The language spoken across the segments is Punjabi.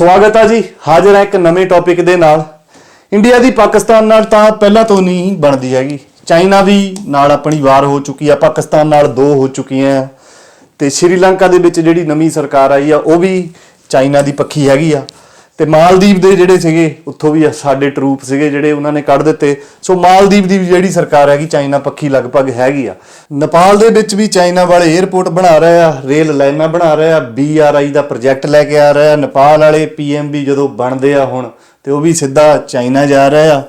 ਸਵਾਗਤ ਆ ਜੀ। ਹਾਜ਼ਰ ਹੈ ਇੱਕ ਨਵੇਂ ਟੌਪਿਕ ਦੇ ਨਾਲ। ਇੰਡੀਆ ਦੀ ਪਾਕਿਸਤਾਨ ਨਾਲ ਤਾਂ ਪਹਿਲਾਂ ਤੋਂ ਨਹੀਂ ਬਣਦੀ ਹੈਗੀ। ਚਾਈਨਾ ਵੀ ਨਾਲ ਆਪਣੀ ਵਾਰ ਹੋ ਚੁੱਕੀ ਆ, ਪਾਕਿਸਤਾਨ ਨਾਲ ਦੋ ਹੋ ਚੁੱਕੀਆਂ ਆ। ਤੇ ਸ਼੍ਰੀਲੰਕਾ ਦੇ ਵਿੱਚ ਜਿਹੜੀ ਨਵੀਂ ਸਰਕਾਰ ਆਈ ਆ, ਉਹ ਵੀ ਚਾਈਨਾ ਦੀ ਪੱਖੀ ਹੈਗੀ ਆ। ਤੇ ਮਾਲਦੀਵ ਦੇ ਜਿਹੜੇ ਸੀਗੇ, ਉੱਥੋਂ ਵੀ ਸਾਡੇ ਟਰੂਪ ਸੀਗੇ ਜਿਹੜੇ ਉਹਨਾਂ ਨੇ ਕੱਢ ਦਿੱਤੇ। ਸੋ ਮਾਲਦੀਵ ਦੀ ਵੀ ਜਿਹੜੀ ਸਰਕਾਰ ਹੈਗੀ, ਚਾਈਨਾ ਪੱਖੀ ਲਗਭਗ ਹੈਗੀ ਆ। ਨੇਪਾਲ ਦੇ ਵਿੱਚ ਵੀ ਚਾਈਨਾ ਵਾਲੇ 에ਅਰਪੋਰਟ ਬਣਾ ਰਹੇ ਆ, ਰੇਲ ਲਾਈਨਾਂ ਬਣਾ ਰਹੇ ਆ ਬੀਆਰਆਈ ਦਾ ਪ੍ਰੋਜੈਕਟ ਲੈ ਕੇ ਆ ਰਹੇ ਆ। ਨੇਪਾਲ ਵਾਲੇ ਪੀਐਮਬੀ ਜਦੋਂ ਬਣਦੇ ਆ ਹੁਣ, ਤੇ ਉਹ ਵੀ ਸਿੱਧਾ ਚਾਈਨਾ ਜਾ ਰਹੇ ਆ।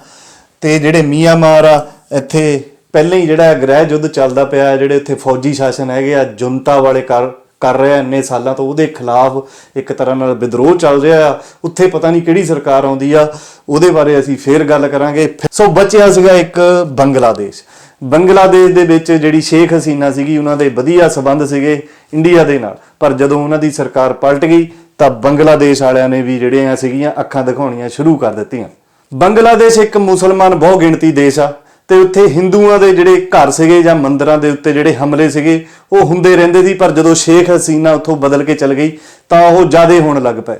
ਤੇ ਜਿਹੜੇ ਮੀਆਂਮਾਰ ਆ, ਇੱਥੇ ਪਹਿਲਾਂ ਹੀ ਜਿਹੜਾ ਗ੍ਰਹਿ ਯੁੱਧ ਚੱਲਦਾ ਪਿਆ, ਜਿਹੜੇ ਇੱਥੇ ਫੌਜੀ ਸ਼ਾਸਨ ਹੈਗੇ ਆ, ਜੁਨਤਾ ਵਾਲੇ ਕਰ ਕਰ ਰਿਹਾ ਇੰਨੇ ਸਾਲਾਂ ਤੋਂ, ਉਹਦੇ ਖਿਲਾਫ ਇੱਕ ਤਰ੍ਹਾਂ ਨਾਲ ਵਿਦਰੋਹ ਚੱਲ ਰਿਹਾ ਆ। ਉੱਥੇ ਪਤਾ ਨਹੀਂ ਕਿਹੜੀ ਸਰਕਾਰ ਆਉਂਦੀ ਆ, ਉਹਦੇ ਬਾਰੇ ਅਸੀਂ ਫੇਰ ਗੱਲ ਕਰਾਂਗੇ। ਸੋ ਬਚਿਆ ਸੀਗਾ ਇੱਕ ਬੰਗਲਾਦੇਸ਼। ਬੰਗਲਾਦੇਸ਼ ਦੇ ਵਿੱਚ ਜਿਹੜੀ ਸ਼ੇਖ ਹਸੀਨਾ ਸੀਗੀ, ਉਹਨਾਂ ਦੇ ਵਧੀਆ ਸਬੰਧ ਸੀਗੇ ਇੰਡੀਆ ਦੇ ਨਾਲ। ਪਰ ਜਦੋਂ ਉਹਨਾਂ ਦੀ ਸਰਕਾਰ ਪਲਟ ਗਈ, ਤਾਂ ਬੰਗਲਾਦੇਸ਼ ਵਾਲਿਆਂ ਨੇ ਵੀ ਜਿਹੜੀਆਂ ਸੀਗੀਆਂ ਅੱਖਾਂ ਦਿਖਾਉਣੀਆਂ ਸ਼ੁਰੂ ਕਰ ਦਿੱਤੀਆਂ। ਬੰਗਲਾਦੇਸ਼ ਇੱਕ ਮੁਸਲਮਾਨ ਬਹੁ ਗਿਣਤੀ ਦੇਸ਼ ਆ। ਤੇ ਉੱਥੇ ਹਿੰਦੂਆਂ ਦੇ ਜਿਹੜੇ ਘਰ ਸੀਗੇ ਜਾਂ ਮੰਦਰਾਂ ਦੇ ਉੱਤੇ ਜਿਹੜੇ ਹਮਲੇ ਸੀਗੇ, ਉਹ ਹੁੰਦੇ ਰਹਿੰਦੇ ਸੀ, ਪਰ ਜਦੋਂ ਸ਼ੇਖ ਹਸੀਨਾ ਉੱਥੋਂ ਬਦਲ ਕੇ ਚਲ ਗਈ, ਤਾਂ ਉਹ ਜ਼ਿਆਦੇ ਹੋਣ ਲੱਗ ਪਏ।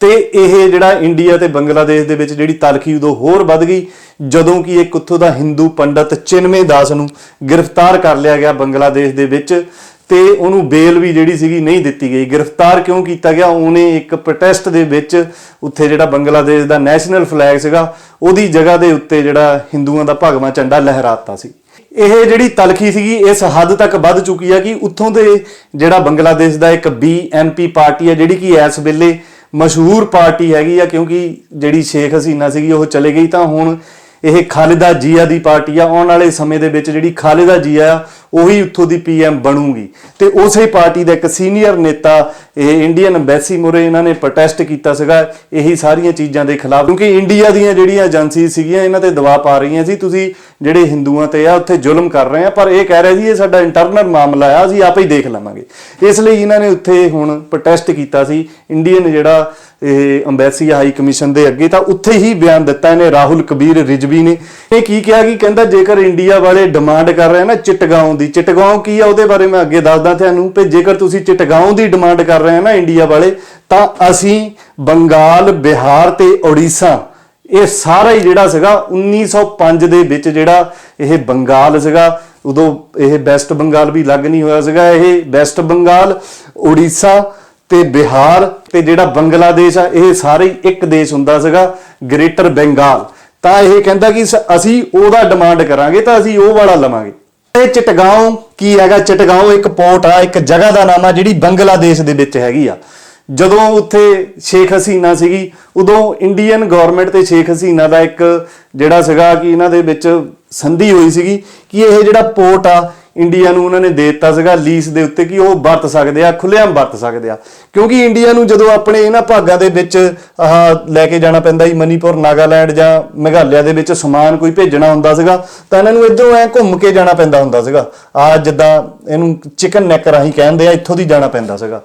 ਤੇ ਇਹ ਜਿਹੜਾ ਇੰਡੀਆ ਤੇ ਬੰਗਲਾਦੇਸ਼ ਦੇ ਵਿੱਚ ਜਿਹੜੀ ਤਲਖੀ ਉਦੋਂ ਹੋਰ ਵੱਧ ਗਈ, ਜਦੋਂ ਕਿ ਇੱਕ ਉੱਥੋਂ ਦਾ ਹਿੰਦੂ ਪੰਡਤ ਚਿਨਮੇ ਦਾਸ ਨੂੰ ਗ੍ਰਿਫਤਾਰ ਕਰ ਲਿਆ ਗਿਆ ਬੰਗਲਾਦੇਸ਼ ਦੇ ਵਿੱਚ, ਤੇ ਉਹਨੂੰ ਬੇਲ ਵੀ ਜਿਹੜੀ ਸੀਗੀ ਨਹੀਂ ਦਿੱਤੀ ਗਈ। ਗ੍ਰਿਫਤਾਰ ਕਿਉਂ ਕੀਤਾ ਗਿਆ? ਉਹਨੇ ਇੱਕ ਪ੍ਰੋਟੈਸਟ ਦੇ ਵਿੱਚ ਉੱਥੇ ਜਿਹੜਾ ਬੰਗਲਾਦੇਸ਼ ਦਾ ਨੈਸ਼ਨਲ ਫਲੈਗ ਸੀਗਾ ਉਹਦੀ ਜਗ੍ਹਾ ਦੇ ਉੱਤੇ ਜਿਹੜਾ ਹਿੰਦੂਆਂ ਦਾ ਭਗਵਾ ਝੰਡਾ ਲਹਿਰਾਤਾ ਸੀ। ਇਹ ਜਿਹੜੀ ਤਲਖੀ ਸੀਗੀ, ਇਸ ਹੱਦ ਤੱਕ ਵੱਧ ਚੁੱਕੀ ਆ ਕਿ ਉੱਥੋਂ ਦੇ ਜਿਹੜਾ ਬੰਗਲਾਦੇਸ਼ ਦਾ ਇੱਕ ਬੀਐਨਪੀ ਪਾਰਟੀ ਆ, ਜਿਹੜੀ ਕਿ ਇਸ ਵੇਲੇ ਮਸ਼ਹੂਰ ਪਾਰਟੀ ਹੈਗੀ ਆ, ਕਿਉਂਕਿ ਜਿਹੜੀ ਸ਼ੇਖ ਹਸੀਨਾ ਸੀਗੀ, ਉਹ ਚਲੇ ਗਈ ਤਾਂ ਹੁਣ ਇਹ ਖਾਲਿਦਾ ਜੀਆ ਦੀ ਪਾਰਟੀ ਆ। ਆਉਣ ਵਾਲੇ ਸਮੇਂ ਦੇ ਵਿੱਚ ਜਿਹੜੀ ਖਾਲਿਦਾ ਜੀਆ ਆ ਉਹੀ ਉੱਥੋਂ ਦੀ ਪੀਐਮ ਬਣੂਗੀ। ਤੇ ਉਸੇ ਪਾਰਟੀ ਦਾ ਇੱਕ ਸੀਨੀਅਰ ਨੇਤਾ, ਇਹ ਇੰਡੀਅਨ ਐਮਬੈਸੀ ਮੁਰੇ ਇਹਨਾਂ ਨੇ ਪ੍ਰੋਟੈਸਟ ਕੀਤਾ ਸੀਗਾ, ਇਹੀ ਸਾਰੀਆਂ ਚੀਜ਼ਾਂ ਦੇ ਖਿਲਾਫ। ਕਿਉਂਕਿ ਇੰਡੀਆ ਦੀਆਂ ਜਿਹੜੀਆਂ ਏਜੰਸੀ ਸੀਗੀਆਂ, ਇਹਨਾਂ ਤੇ ਦਬਾਅ ਪਾ ਰਹੀਆਂ ਸੀ। ਤੁਸੀਂ ਜਿਹੜੇ ਹਿੰਦੂਆਂ ਤੇ ਆ, ਉੱਥੇ ਜ਼ੁਲਮ ਕਰ ਰਹੇ ਆ, ਪਰ ਇਹ ਕਹਿ ਰਹੇ ਸੀ, ਇਹ ਸਾਡਾ ਇੰਟਰਨਲ ਮਾਮਲਾ ਆ, ਅਸੀਂ ਆਪੇ ਹੀ ਦੇਖ ਲਵਾਂਗੇ। ਇਸ ਲਈ ਇਹਨਾਂ ਨੇ ਉੱਥੇ ਹੁਣ ਪ੍ਰੋਟੈਸਟ ਕੀਤਾ ਸੀ। ਇੰਡੀਅਨ ਜਿਹੜਾ ਇਹ ਅੰਬੈਸੀ ਹਾਈ ਕਮਿਸ਼ਨ ਦੇ ਅੱਗੇ, ਤਾਂ ਉੱਥੇ ਹੀ ਬਿਆਨ ਦਿੱਤਾ ਇਹਨੇ, ਰਾਹੁਲ ਕਬੀਰ ਰਿਜਵੀ ਨੇ। ਇਹ ਕੀ ਕਿਹਾ ਕਿ ਕਹਿੰਦਾ, ਜੇਕਰ ਇੰਡੀਆ ਵਾਲੇ ਡਿਮਾਂਡ ਕਰ ਰਹੇ ਆ ਨਾ ਚਿਟਗਾਉਂ ਦੀ ਚਿਟਗਾਉਂ ਕੀ ਆ ਉਹਦੇ ਬਾਰੇ ਮੈਂ ਅੱਗੇ ਦੱਸਦਾ ਤੁਹਾਨੂੰ ਕਿ ਜੇਕਰ ਤੁਸੀਂ ਚਿਟਗਾਉਂ ਦੀ ਡਿਮਾਂਡ ਕਰ ਰਹੇ ਹੋ ਨਾ ਇੰਡੀਆ ਵਾਲੇ, ਤਾਂ ਅਸੀਂ ਬੰਗਾਲ, ਬਿਹਾਰ ਤੇ ਓਡੀਸ਼ਾ ਇਹ ਸਾਰਾ ਹੀ ਜਿਹੜਾ ਸੀਗਾ 1905 ਦੇ ਵਿੱਚ ਜਿਹੜਾ ਇਹ ਬੰਗਾਲ ਸੀਗਾ, ਉਦੋਂ ਇਹ ਵੈਸਟ ਬੰਗਾਲ ਵੀ ਲੱਗ ਨਹੀਂ ਹੋਇਆ ਸੀਗਾ, ਇਹ ਵੈਸਟ ਬੰਗਾਲ ਓਡੀਸ਼ਾ ਤੇ ਬਿਹਾਰ ਤੇ ਜਿਹੜਾ ਬੰਗਲਾਦੇਸ਼ ਆ, ਇਹ ਸਾਰੇ ਹੀ ਇੱਕ ਦੇਸ਼ ਹੁੰਦਾ ਸੀਗਾ ਗ੍ਰੇਟਰ ਬੰਗਾਲ ਤਾਂ ਇਹ ਕਹਿੰਦਾ ਕਿ ਅਸੀਂ ਉਹਦਾ ਡਿਮਾਂਡ ਕਰਾਂਗੇ, ਤਾਂ ਅਸੀਂ ਉਹ ਵਾਲਾ ਲਵਾਂਗੇ। ਇਹ ਚਟਗਾਉਂ ਕੀ ਹੈਗਾ ਚਟਗਾਉਂ ਇੱਕ ਪੋਰਟ ਆ, ਇੱਕ ਜਗ੍ਹਾ ਦਾ ਨਾਮ ਆ, ਜਿਹੜੀ ਬੰਗਲਾਦੇਸ਼ ਦੇ ਵਿੱਚ ਹੈਗੀ ਆ। ਜਦੋਂ ਉੱਥੇ ਸ਼ੇਖ ਹਸੀਨਾ ਸੀਗੀ, ਉਦੋਂ ਇੰਡੀਅਨ ਗਵਰਨਮੈਂਟ ਤੇ ਸ਼ੇਖ ਹਸੀਨਾ ਦਾ ਇੱਕ ਜਿਹੜਾ ਸੀਗਾ ਕਿ ਇਹਨਾਂ ਦੇ ਵਿੱਚ ਸੰਧੀ ਹੋਈ ਸੀਗੀ ਕਿ ਇਹ ਜਿਹੜਾ ਪੋਰਟ ਆ ਇੰਡੀਆ ਨੂੰ ਉਹਨਾਂ ਨੇ ਦੇ ਦਿੱਤਾ ਸੀਗਾ ਲੀਸ ਦੇ ਉੱਤੇ ਕਿ ਉਹ ਵਰਤ ਸਕਦੇ ਆ, ਖੁੱਲ੍ਹੇਆਮ ਵਰਤ ਸਕਦੇ ਆ। ਕਿਉਂਕਿ ਇੰਡੀਆ ਨੂੰ ਜਦੋਂ ਆਪਣੇ ਇਹਨਾਂ ਭਾਗਾਂ ਦੇ ਵਿੱਚ, ਆਹ, ਲੈ ਕੇ ਜਾਣਾ ਪੈਂਦਾ ਸੀ, ਮਨੀਪੁਰ, ਨਾਗਾਲੈਂਡ ਜਾਂ ਮੇਘਾਲਿਆ ਦੇ ਵਿੱਚ ਸਮਾਨ ਕੋਈ ਭੇਜਣਾ ਹੁੰਦਾ ਸੀਗਾ, ਤਾਂ ਇਹਨਾਂ ਨੂੰ ਇਧਰੋਂ ਐ ਘੁੰਮ ਕੇ ਜਾਣਾ ਪੈਂਦਾ ਹੁੰਦਾ ਸੀਗਾ। ਆ ਜਿੱਦਾਂ ਇਹਨੂੰ ਚਿਕਨ ਨੈਕ ਰਾਹੀਂ ਕਹਿੰਦੇ ਆ, ਇੱਥੋਂ ਦੀ ਜਾਣਾ ਪੈਂਦਾ ਸੀਗਾ।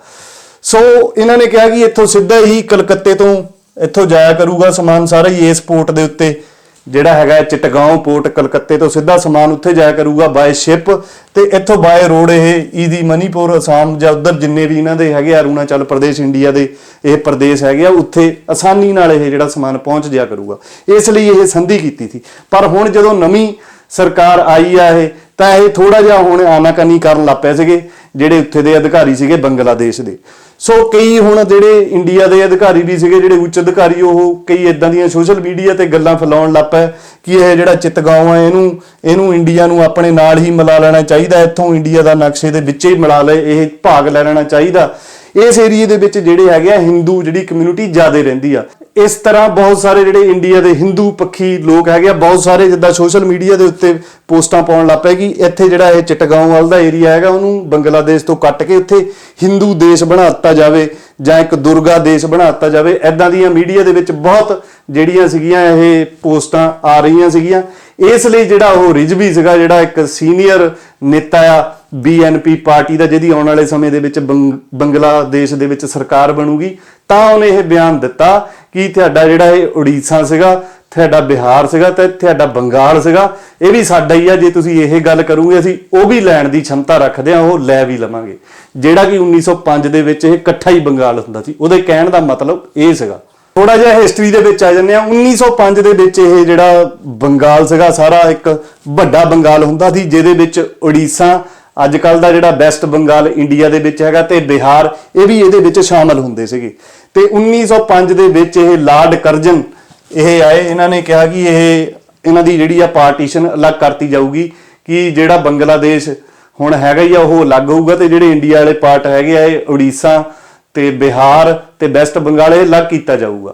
ਸੋ ਇਹਨਾਂ ਨੇ ਕਿਹਾ ਕਿ ਇੱਥੋਂ ਸਿੱਧਾ ਹੀ ਕਲਕੱਤੇ ਤੋਂ ਇੱਥੋਂ ਜਾਇਆ ਕਰੂਗਾ ਸਮਾਨ ਸਾਰਾ ਹੀ ਇਸ ਪੋਰਟ ਦੇ ਉੱਤੇ। ਜਿਹੜਾ ਹੈਗਾ ਹੈ ਚਟਗਾਉਂ ਪੋਰਟ ਕਲਕੱਤੇ ਤੋਂ ਸਿੱਧਾ ਸਮਾਨ ਉੱਥੇ ਜਾਇਆ ਕਰੂਗਾ ਬਾਏ ਸ਼ਿਪ ਤੇ ਇੱਥੋਂ ਬਾਏ ਰੋਡ ਇਹ ਈਦੀ ਮਨੀਪੁਰ ਅਸਾਮ ਜਾਂ ਉਧਰ ਜਿੰਨੇ ਵੀ ਇਹਨਾਂ ਦੇ ਹੈਗੇ ਆ, ਅਰੁਣਾਚਲ ਪ੍ਰਦੇਸ਼ ਇੰਡੀਆ ਦੇ ਇਹ ਪ੍ਰਦੇਸ਼ ਹੈਗੇ ਆ ਉੱਥੇ ਆਸਾਨੀ ਨਾਲ ਇਹ ਜਿਹੜਾ ਸਮਾਨ ਪਹੁੰਚ ਜਾਇਆ ਕਰੂਗਾ। ਇਸ ਲਈ ਇਹ ਸੰਧੀ ਕੀਤੀ ਸੀ। ਪਰ ਹੁਣ ਜਦੋਂ ਨਵੀਂ ਸਰਕਾਰ ਆਈ ਆ ਇਹ ਤਾਂ ਇਹ ਥੋੜਾ ਜਿਹਾ ਹੁਣ ਆਨਾਕਾਨੀ ਕਰਨ ਲੱਗ ਪਏ ਸੀਗੇ। ਜਿਹੜੇ ਉੱਥੇ ਦੇ ਅਧਿਕਾਰੀ ਸੀਗੇ ਬੰਗਲਾਦੇਸ਼ ਦੇ। ਸੋ ਕਈ ਹੁਣ ਜਿਹੜੇ ਇੰਡੀਆ ਦੇ ਅਧਿਕਾਰੀ ਵੀ ਸੀਗੇ, ਜਿਹੜੇ ਉੱਚ ਅਧਿਕਾਰੀ, ਉਹ ਕਈ ਇਦਾਂ ਦੀਆਂ ਸੋਸ਼ਲ ਮੀਡੀਆ ਤੇ ਗੱਲਾਂ ਫੈਲਾਉਣ ਲੱਗ ਪਏ ਕਿ ਇਹ ਜਿਹੜਾ ਚਿਤਗਾਉਂ ਹੈ ਇਹਨੂੰ ਇਹਨੂੰ ਇੰਡੀਆ ਨੂੰ ਆਪਣੇ ਨਾਲ ਹੀ ਮਿਲਾ ਲੈਣਾ ਚਾਹੀਦਾ, ਇੱਥੋਂ ਇੰਡੀਆ ਦਾ ਨਕਸ਼ੇ ਦੇ ਵਿੱਚ ਹੀ ਮਿਲਾ ਲਏ, ਇਹ ਭਾਗ ਲੈ ਲੈਣਾ ਚਾਹੀਦਾ। ਇਸ ਏਰੀਏ ਦੇ ਵਿੱਚ ਜਿਹੜੇ ਹੈਗੇ ਆ, ਹਿੰਦੂ ਜਿਹੜੀ ਕਮਿਊਨਿਟੀ ਜ਼ਿਆਦਾ ਰਹਿੰਦੀ ਆ। ਇਸ ਤਰ੍ਹਾਂ ਬਹੁਤ ਸਾਰੇ ਜਿਹੜੇ ਇੰਡੀਆ ਦੇ ਹਿੰਦੂ ਪੱਖੀ ਲੋਕ ਹੈਗੇ ਆ, ਬਹੁਤ ਸਾਰੇ ਜਿੱਦਾਂ ਸੋਸ਼ਲ ਮੀਡੀਆ ਦੇ ਉੱਤੇ ਪੋਸਟਾਂ ਪਾਉਣ ਲੱਗ ਪਏ ਕਿ ਇੱਥੇ ਜਿਹੜਾ ਇਹ ਚਿਟਗਾਉਂ ਵਾਲ ਦਾ ਏਰੀਆ ਹੈਗਾ, ਉਹਨੂੰ ਬੰਗਲਾਦੇਸ਼ ਤੋਂ ਕੱਟ ਕੇ ਉੱਥੇ ਹਿੰਦੂ ਦੇਸ਼ ਬਣਾ ਦਿੱਤਾ ਜਾਵੇ ਜਾਂ ਇੱਕ ਦੁਰਗਾ ਦੇਸ਼ ਬਣਾ ਦਿੱਤਾ ਜਾਵੇ। ਐਦਾਂ ਦੀਆਂ ਮੀਡੀਆ ਦੇ ਵਿੱਚ ਬਹੁਤ ਜਿਹੜੀਆਂ ਸੀਗੀਆਂ, ਇਹ ਪੋਸਟਾਂ ਆ ਰਹੀਆਂ ਸੀਗੀਆਂ। ਇਸ ਲਈ ਜਿਹੜਾ ਉਹ ਰਿਜਵੀ ਸੀਗਾ, ਜਿਹੜਾ ਇੱਕ ਸੀਨੀਅਰ ਨੇਤਾ ਆ ਬੀਐਨਪੀ ਪਾਰਟੀ ਦਾ, ਜਿਹਦੀ ਆਉਣ ਵਾਲੇ ਸਮੇਂ ਦੇ ਵਿੱਚ ਬੰਗ- ਬੰਗਲਾਦੇਸ਼ ਦੇ ਵਿੱਚ ਸਰਕਾਰ ਬਣੂਗੀ, ਤਾਂ ਉਹਨੇ ਇਹ ਬਿਆਨ ਦਿੱਤਾ ਕਿ ਤੁਹਾਡਾ ਜਿਹੜਾ ਇਹ ਉੜੀਸਾ ਸੀਗਾ, ਤੁਹਾਡਾ ਬਿਹਾਰ ਸੀਗਾ ਤੇ ਤੁਹਾਡਾ ਬੰਗਾਲ ਸੀਗਾ, ਇਹ ਵੀ ਸਾਡਾ ਹੀ ਆ, ਜੇ ਤੁਸੀਂ ਇਹ ਗੱਲ ਕਰੋਗੇ ਅਸੀਂ ਉਹ ਵੀ ਲੈਣ ਦੀ ਛਮਤਾ ਰੱਖਦੇ ਆ ਉਹ ਲੈ ਵੀ ਲਵਾਂਗੇ। ਜਿਹੜਾ ਕਿ 1905 ਦੇ ਵਿੱਚ ਇਹ ਇਕੱਠਾ ਹੀ ਬੰਗਾਲ ਹੁੰਦਾ ਸੀ, ਉਹਦੇ ਕਹਿਣ ਦਾ ਮਤਲਬ ਇਹ ਸੀਗਾ। ਥੋੜਾ ਜਿਹਾ ਹਿਸਟਰੀ ਦੇ ਵਿੱਚ ਆ ਜੰਨੇ ਆ 1905 ਦੇ ਵਿੱਚ ਇਹ ਜਿਹੜਾ ਬੰਗਾਲ ਸੀਗਾ, ਸਾਰਾ ਇੱਕ ਵੱਡਾ ਬੰਗਾਲ ਹੁੰਦਾ ਸੀ, ਜਿਹਦੇ ਵਿੱਚ ਉੜੀਸਾ ਅੱਜ ਕੱਲ ਦਾ ਜਿਹੜਾ ਵੈਸਟ ਬੰਗਾਲ ਇੰਡੀਆ ਦੇ ਵਿੱਚ ਹੈਗਾ ਤੇ ਬਿਹਾਰ, ਇਹ ਵੀ ਇਹਦੇ ਵਿੱਚ ਸ਼ਾਮਲ ਹੁੰਦੇ ਸੀਗੇ। ਤੇ 1905 ਦੇ ਵਿੱਚ ਇਹ ਲਾਰਡ ਕਰਜਨ ਇਹ ਆਏ, ਇਹਨਾਂ ਨੇ ਕਿਹਾ ਕਿ ਇਹ ਇਹਨਾਂ ਦੀ ਜਿਹੜੀ ਆ ਪਾਰਟੀਸ਼ਨ ਅਲੱਗ ਕਰਤੀ ਜਾਊਗੀ ਕਿ ਜਿਹੜਾ ਬੰਗਲਾਦੇਸ਼ ਹੁਣ ਹੈਗਾ ਹੀ ਆ, ਉਹ ਅਲੱਗ ਹੋਊਗਾ ਤੇ ਜਿਹੜੇ ਇੰਡੀਆ ਵਾਲੇ ਪਾਰਟ ਹੈਗੇ ਆ, ਇਹ ਉੜੀਸਾ ਤੇ ਬਿਹਾਰ ਤੇ ਵੈਸਟ ਬੰਗਾਲ, ਇਹ ਅਲੱਗ ਕੀਤਾ ਜਾਊਗਾ।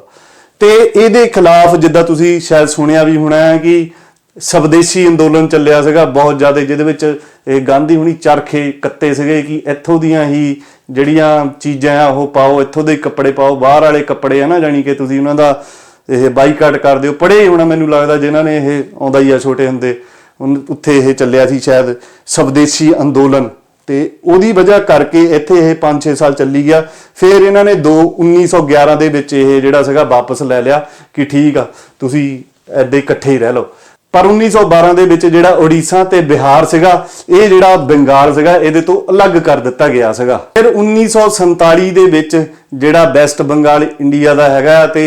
ਤੇ ਇਹਦੇ ਖਿਲਾਫ ਜਿੱਦਾਂ ਤੁਸੀਂ ਸ਼ਾਇਦ ਸੁਣਿਆ ਵੀ ਹੋਣਾ ਹੈ ਕਿ ਸਵਦੇਸ਼ੀ ਅੰਦੋਲਨ ਚੱਲਿਆ ਸੀਗਾ ਬਹੁਤ ਜ਼ਿਆਦਾ, ਜਿਹਦੇ ਵਿੱਚ ਇਹ ਗਾਂਧੀ ਹੁਣੀ ਚਰਖੇ ਕੱਤੇ ਸੀਗੇ ਕਿ ਇੱਥੋਂ ਦੀਆਂ ਹੀ ਜਿਹੜੀਆਂ ਚੀਜ਼ਾਂ ਆ, ਉਹ ਪਾਓ, ਇੱਥੋਂ ਦੇ ਕੱਪੜੇ ਪਾਓ, ਬਾਹਰ ਵਾਲੇ ਕੱਪੜੇ ਆ ਨਾ ਜਾਨੀ ਕਿ ਤੁਸੀਂ ਉਹਨਾਂ ਦਾ ਇਹ ਬਾਈਕਾਟ ਕਰ ਦਿਓ। ਪੜੇ ਹੋਣਾ ਮੈਨੂੰ ਲੱਗਦਾ ਜਿਨ੍ਹਾਂ ਨੇ ਇਹ ਆਉਂਦਾ ਹੀ ਆ ਛੋਟੇ ਹੁੰਦੇ। ਉੱਥੇ ਇਹ ਚੱਲਿਆ ਸੀ ਸ਼ਾਇਦ ਸਵਦੇਸ਼ੀ ਅੰਦੋਲਨ ਤੇ ਉਹਦੀ ਵਜ੍ਹਾ ਕਰਕੇ ਇੱਥੇ ਇਹ 5-6 ਸਾਲ ਚੱਲੀ ਗਿਆ। ਫਿਰ ਇਹਨਾਂ ਨੇ 2 1911 ਦੇ ਵਿੱਚ ਇਹ ਜਿਹੜਾ ਸੀਗਾ ਵਾਪਸ ਲੈ ਲਿਆ ਕਿ ਠੀਕ ਆ, ਤੁਸੀਂ ਐਡੇ ਇਕੱਠੇ ਹੀ ਰਹਿ ਲਓ। ਪਰ 1912 ਦੇ ਵਿੱਚ ਜਿਹੜਾ ਉੜੀਸਾ ਤੇ ਬਿਹਾਰ ਸੀਗਾ, ਇਹ ਜਿਹੜਾ ਬੰਗਾਲ ਸੀਗਾ, ਇਹਦੇ ਤੋਂ ਅਲੱਗ ਕਰ ਦਿੱਤਾ ਗਿਆ ਸੀਗਾ। ਫਿਰ 1947 ਦੇ ਵਿੱਚ ਜਿਹੜਾ ਵੈਸਟ ਬੰਗਾਲ ਇੰਡੀਆ ਦਾ ਹੈਗਾ ਤੇ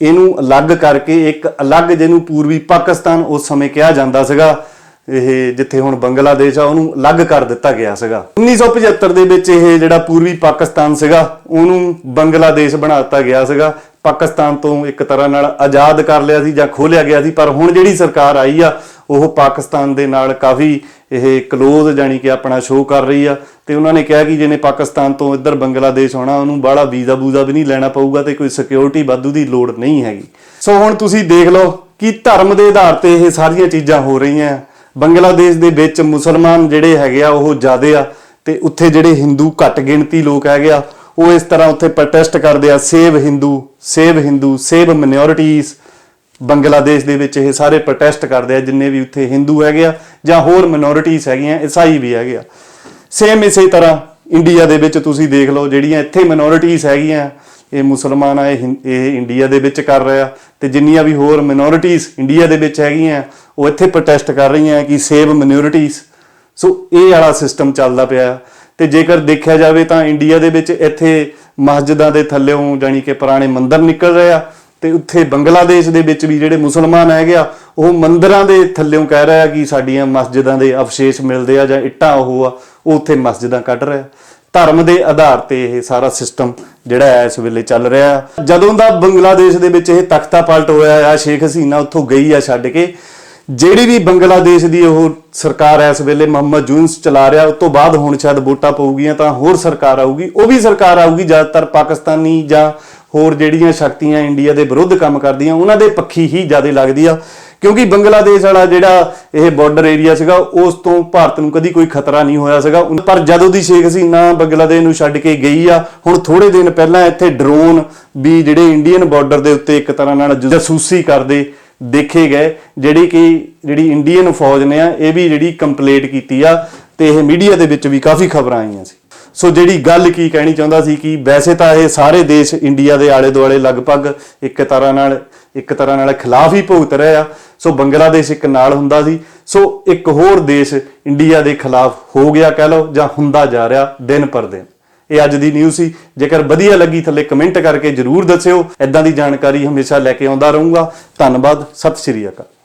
ਇਹਨੂੰ ਅਲੱਗ ਕਰਕੇ ਇੱਕ ਅਲੱਗ ਜਿਹਨੂੰ ਪੂਰਬੀ ਪਾਕਿਸਤਾਨ ਉਸ ਸਮੇਂ ਕਿਹਾ ਜਾਂਦਾ ਸੀਗਾ, ਇਹ ਜਿੱਥੇ ਹੁਣ ਬੰਗਲਾਦੇਸ਼ ਆ, ਉਹਨੂੰ ਅਲੱਗ ਕਰ ਦਿੱਤਾ ਗਿਆ ਸੀਗਾ। 1975 ਦੇ ਵਿੱਚ ਇਹ ਜਿਹੜਾ ਪੂਰਬੀ ਪਾਕਿਸਤਾਨ ਸੀਗਾ, ਉਹਨੂੰ ਬੰਗਲਾਦੇਸ਼ ਬਣਾ ਦਿੱਤਾ ਗਿਆ ਸੀਗਾ। ਪਾਕਿਸਤਾਨ ਤੋਂ ਇੱਕ ਤਰ੍ਹਾਂ ਨਾਲ ਆਜ਼ਾਦ ਕਰ ਲਿਆ ਸੀ ਜਾਂ ਖੋਲਿਆ ਗਿਆ ਸੀ, ਪਰ ਹੁਣ ਜਿਹੜੀ ਸਰਕਾਰ ਆਈ ਆ, ਉਹ ਪਾਕਿਸਤਾਨ ਦੇ ਨਾਲ ਕਾਫੀ ਇਹ ਕਲੋਜ਼ ਜਾਨੀ ਕਿ ਆਪਣਾ ਸ਼ੋਅ ਕਰ ਰਹੀ ਆ ਤੇ ਉਹਨਾਂ ਨੇ ਕਿਹਾ ਕਿ ਜਿਹਨੇ ਪਾਕਿਸਤਾਨ ਤੋਂ ਇੱਧਰ ਬੰਗਲਾਦੇਸ਼ ਆਉਣਾ, ਉਹਨੂੰ ਬਾਹਲਾ ਵੀਜ਼ਾ ਬੂਜ਼ਾ ਵੀ ਨਹੀਂ ਲੈਣਾ ਪਊਗਾ ਤੇ ਕੋਈ ਸਿਕਿਉਰਿਟੀ ਵਾਧੂ ਦੀ ਲੋੜ ਨਹੀਂ ਹੈਗੀ ਸੋ ਹੁਣ ਤੁਸੀਂ ਦੇਖ ਲਓ ਕਿ ਧਰਮ ਦੇ ਆਧਾਰ ਤੇ ਇਹ ਸਾਰੀਆਂ ਚੀਜ਼ਾਂ ਹੋ ਰਹੀਆਂ ਆ। ਬੰਗਲਾਦੇਸ਼ ਦੇ ਵਿੱਚ ਮੁਸਲਮਾਨ ਜਿਹੜੇ ਹੈਗੇ ਆ, ਉਹ ਜ਼ਿਆਦੇ ਆ, ਤੇ ਉੱਥੇ ਜਿਹੜੇ ਹਿੰਦੂ ਘੱਟ ਗਿਣਤੀ ਲੋਕ ਹੈਗੇ ਆ ਉਹ ਇਸ ਤਰ੍ਹਾਂ ਉੱਥੇ ਪ੍ਰੋਟੈਸਟ ਕਰਦੇ ਆ, save Hindu save Hindu save minorities Bangladesh ਦੇ ਵਿੱਚ ਇਹ ਸਾਰੇ ਪ੍ਰੋਟੈਸਟ ਕਰਦੇ ਆ, ਜਿੰਨੇ ਵੀ ਉੱਥੇ ਹਿੰਦੂ ਹੈਗੇ ਆ, ਜਾਂ ਹੋਰ ਮਿਨੋਰਿਟੀਜ਼ ਹੈਗੀਆਂ, ਈਸਾਈ ਵੀ ਹੈਗੇ ਆ। ਸੇਮ ਇਸੇ ਤਰ੍ਹਾਂ ਇੰਡੀਆ ਦੇ ਵਿੱਚ ਤੁਸੀਂ ਦੇਖ ਲਓ, ਜਿਹੜੀਆਂ ਇੱਥੇ ਮਿਨੋਰਿਟੀਜ਼ ਹੈਗੀਆਂ, ਇਹ ਮੁਸਲਮਾਨ ਆ, ਇਹ ਹਿੰ- ਇਹ ਇੰਡੀਆ ਦੇ ਵਿੱਚ ਕਰ ਰਿਹਾ ਆ, ਤੇ ਜਿੰਨੀਆਂ ਵੀ ਹੋਰ ਮਿਨੋਰਿਟੀਜ਼ ਇੰਡੀਆ ਦੇ ਵਿੱਚ ਹੈਗੀਆਂ, ਉਹ ਇੱਥੇ ਪ੍ਰੋਟੈਸਟ ਕਰ ਰਹੀਆਂ ਕਿ ਸੇਵ ਮਿਨੋਰਿਟੀਜ਼ ਸੋ ਇਹ ਵਾਲਾ ਸਿਸਟਮ ਚੱਲਦਾ ਪਿਆ। ਤੇ ਜੇਕਰ ਦੇਖਿਆ ਜਾਵੇ ਤਾਂ ਇੰਡੀਆ ਦੇ ਵਿੱਚ ਇੱਥੇ ਮਸਜਿਦਾਂ ਦੇ ਥੱਲੇੋਂ ਜਾਨੀ ਕਿ ਪੁਰਾਣੇ ਮੰਦਰ ਨਿਕਲ ਰਹੇ ਆ ਤੇ ਉੱਥੇ ਬੰਗਲਾਦੇਸ਼ ਦੇ ਵਿੱਚ ਵੀ ਜਿਹੜੇ ਮੁਸਲਮਾਨ ਹੈਗੇ ਆ, ਉਹ ਮੰਦਰਾਂ ਦੇ ਥੱਲੇੋਂ ਕਹਿ ਰਿਹਾ ਕਿ ਸਾਡੀਆਂ ਮਸਜਿਦਾਂ ਦੇ ਅਵਸ਼ੇਸ਼ ਮਿਲਦੇ ਆ ਜਾਂ ਇੱਟਾਂ ਉਹ ਆ, ਉਹ ਉੱਥੇ ਮਸਜਿਦਾਂ ਕੱਢ ਰਿਹਾ ਧਰਮ ਦੇ ਆਧਾਰ ਤੇ ਇਹ ਸਾਰਾ ਸਿਸਟਮ ਜਿਹੜਾ ਹੈ ਇਸ ਵੇਲੇ ਚੱਲ ਰਿਹਾ ਆ। ਜਦੋਂ ਦਾ ਬੰਗਲਾਦੇਸ਼ ਦੇ ਵਿੱਚ ਇਹ ਤਖਤਾ ਪਲਟ ਹੋਇਆ ਆ, ਸ਼ੇਖ ਹਸੀਨਾ ਉੱਥੋਂ ਗਈ ਆ ਛੱਡ ਕੇ ਜਿਹੜੀ ਵੀ ਬੰਗਲਾਦੇਸ਼ ਦੀ ਉਹ ਸਰਕਾਰ ਇਸ ਵੇਲੇ ਮੁਹੰਮਦ ਯੂਨਸ ਚਲਾ ਰਿਹਾ ਉਸ ਤੋਂ ਬਾਅਦ ਹੁਣ ਸ਼ਾਇਦ ਵੋਟਾਂ ਪਊਗੀਆਂ ਤਾਂ ਹੋਰ ਸਰਕਾਰ ਆਊਗੀ, ਉਹ ਵੀ ਸਰਕਾਰ ਆਊਗੀ, ਜ਼ਿਆਦਾਤਰ ਪਾਕਿਸਤਾਨੀ ਜਾਂ ਹੋਰ ਜਿਹੜੀਆਂ ਸ਼ਕਤੀਆਂ ਇੰਡੀਆ ਦੇ ਵਿਰੁੱਧ ਕੰਮ ਕਰਦੀਆਂ, ਉਹਨਾਂ ਦੇ ਪੱਖੀ ਹੀ ਜ਼ਿਆਦਾ ਲੱਗਦੀ ਆ। ਕਿਉਂਕਿ ਬੰਗਲਾਦੇਸ਼ ਵਾਲਾ ਜਿਹੜਾ ਇਹ ਬਾਰਡਰ ਏਰੀਆ ਸੀਗਾ, ਉਸ ਤੋਂ ਭਾਰਤ ਨੂੰ ਕਦੀ ਕੋਈ ਖਤਰਾ ਨਹੀਂ ਹੋਇਆ ਸੀਗਾ। ਪਰ ਜਦੋਂ ਦੀ ਸ਼ੇਖ ਹਸੀਨਾ ਬੰਗਲਾਦੇਸ਼ ਨੂੰ ਛੱਡ ਕੇ ਗਈ ਆ, ਹੁਣ ਥੋੜੇ ਦਿਨ ਪਹਿਲਾਂ ਇੱਥੇ ਡਰੋਨ ਵੀ ਜਿਹੜੇ ਇੰਡੀਅਨ ਬਾਰਡਰ ਦੇ ਉੱਤੇ ਇੱਕ ਤਰ੍ਹਾਂ ਨਾਲ ਜਾਸੂਸੀ ਕਰਦੇ ਦੇਖੇ ਗਏ, ਜਿਹੜੀ ਕਿ ਜਿਹੜੀ ਇੰਡੀਅਨ ਫੌਜ ਨੇ ਆ, ਇਹ ਵੀ ਜਿਹੜੀ ਕੰਪਲੀਟ ਕੀਤੀ ਆ ਤੇ ਇਹ ਮੀਡੀਆ ਦੇ ਵਿੱਚ ਵੀ ਕਾਫੀ ਖਬਰਾਂ ਆਈਆਂ ਸੀ। ਸੋ ਜਿਹੜੀ ਗੱਲ ਕੀ ਕਹਿਣੀ ਚਾਹੁੰਦਾ ਸੀ ਕਿ ਵੈਸੇ ਤਾਂ ਇਹ ਸਾਰੇ ਦੇਸ਼ ਇੰਡੀਆ ਦੇ ਆਲੇ ਦੁਆਲੇ ਲਗਭਗ ਇੱਕ ਤਰ੍ਹਾਂ ਨਾਲ, ਇੱਕ ਤਰ੍ਹਾਂ ਨਾਲ ਖਿਲਾਫ ਹੀ ਭੁਗਤ ਰਹੇ ਆ। ਸੋ ਬੰਗਲਾਦੇਸ਼ ਇੱਕ ਨਾਲ ਹੁੰਦਾ ਸੀ। ਸੋ ਇੱਕ ਹੋਰ ਦੇਸ਼ ਇੰਡੀਆ ਦੇ ਖਿਲਾਫ ਹੋ ਗਿਆ ਕਹਿ ਲਓ ਜਾਂ ਹੁੰਦਾ ਜਾ ਰਿਹਾ ਦਿਨ ਪਰ ਦਿਨ। ਇਹ ਅੱਜ ਦੀ ਨਿਊਜ਼ ਸੀ। ਜੇਕਰ ਵਧੀਆ ਲੱਗੀ ਥੱਲੇ ਕਮੈਂਟ ਕਰਕੇ ਜਰੂਰ ਦੱਸਿਓ। ਐਦਾਂ ਦੀ ਜਾਣਕਾਰੀ ਹਮੇਸ਼ਾ ਲੈ ਕੇ ਆਉਂਦਾ ਰਹੂੰਗਾ। ਧੰਨਵਾਦ। ਸਤਿ ਸ਼੍ਰੀ ਅਕਾਲ।